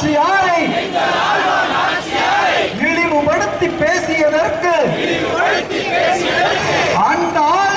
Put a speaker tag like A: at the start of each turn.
A: ஆட்சியாரை இழிவுபடுத்தி பேசியதற்கு சந்ததியில்